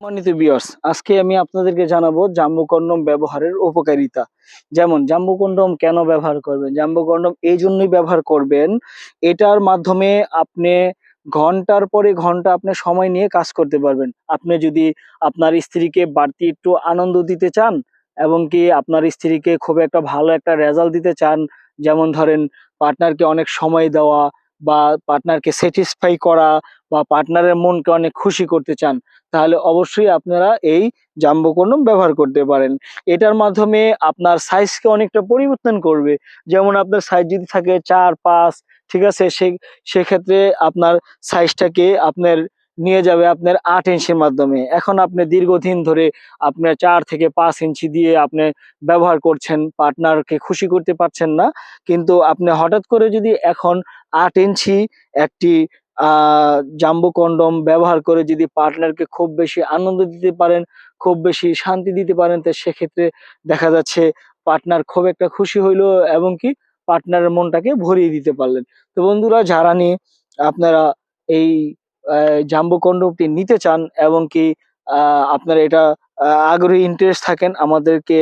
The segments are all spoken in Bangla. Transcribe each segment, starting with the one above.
সম্মানিত বিয়ার্স আজকে আমি আপনাদেরকে জানাব জাম্বু কন্ডম ব্যবহারের উপকারিতা। যেমন জাম্বু কন্ডম কেন ব্যবহার করবেন? জাম্বু কন্ডম এই জন্যই ব্যবহার করবেন, এটার মাধ্যমে আপনি ঘণ্টার পরে ঘণ্টা আপনি সময় নিয়ে কাজ করতে পারবেন। আপনি যদি আপনার স্ত্রীকে বাড়তি একটু আনন্দ দিতে চান, এবং কি আপনার স্ত্রীকে খুব একটা ভালো একটা রেজাল্ট দিতে চান, যেমন ধরেন পার্টনারকে অনেক সময় দেওয়া বা পার্টনারকে স্যাটিসফাই করা বা পার্টনারের মনকে অনেক খুশি করতে চান, তাহলে অবশ্যই আপনারা এই জাম্বো কন্ডম ব্যবহার করতে পারেন। এটার মাধ্যমে আপনার সাইজকে অনেকটা পরিবর্তন করবে। যেমন আপনার সাইজ যদি থাকে চার, পাঁচ, ঠিক আছে, সে, সেক্ষেত্রে আপনার সাইজটাকে আপনার নিয়ে যাবে আপনার আট ইঞ্চির মাধ্যমে। এখন আপনি দীর্ঘদিন ধরে আপনার চার থেকে পাঁচ ইঞ্চি দিয়ে আপনি ব্যবহার করছেন, পার্টনারকে খুশি করতে পারছেন না। কিন্তু আপনি হঠাৎ করে যদি এখন আট ইঞ্চি একটি জাম্বো কন্ডম ব্যবহার করে যদি পার্টনারকে খুব বেশি আনন্দ দিতে পারেন, খুব বেশি শান্তি দিতে পারেন, তো সেক্ষেত্রে দেখা যাচ্ছে পার্টনার খুব একটা খুশি হইল এবং কি পার্টনারের মনটাকে ভরিয়ে দিতে পারলেন। তো বন্ধুরা, যারা নিয়ে আপনারা এই জাম্বো কন্ডমটি নিতে চান এবং কি আপনারা এটা আগ্রহী ইন্টারেস্ট থাকেন, আমাদেরকে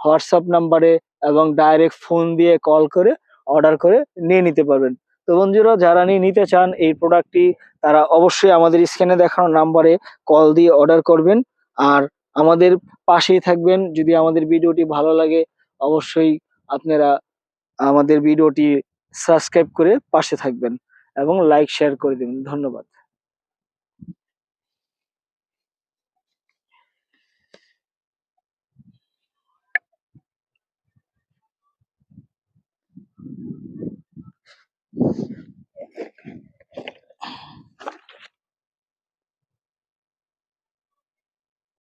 হোয়াটসঅ্যাপ নাম্বারে এবং ডাইরেক্ট ফোন দিয়ে কল করে অর্ডার করে নিয়ে নিতে পারবেন। তো বন্ধুরা, যারা নিয়ে নিতে চান এই প্রোডাক্টটি তারা অবশ্যই আমাদের স্ক্রিনে দেখানো নাম্বারে কল দিয়ে অর্ডার করবেন। আর আমাদের পাশেই থাকবেন, যদি আমাদের ভিডিওটি ভালো লাগে, অবশ্যই আপনারা আমাদের ভিডিওটি সাবস্ক্রাইব করে পাশে থাকবেন এবং লাইক শেয়ার করে দেবেন। ধন্যবাদ।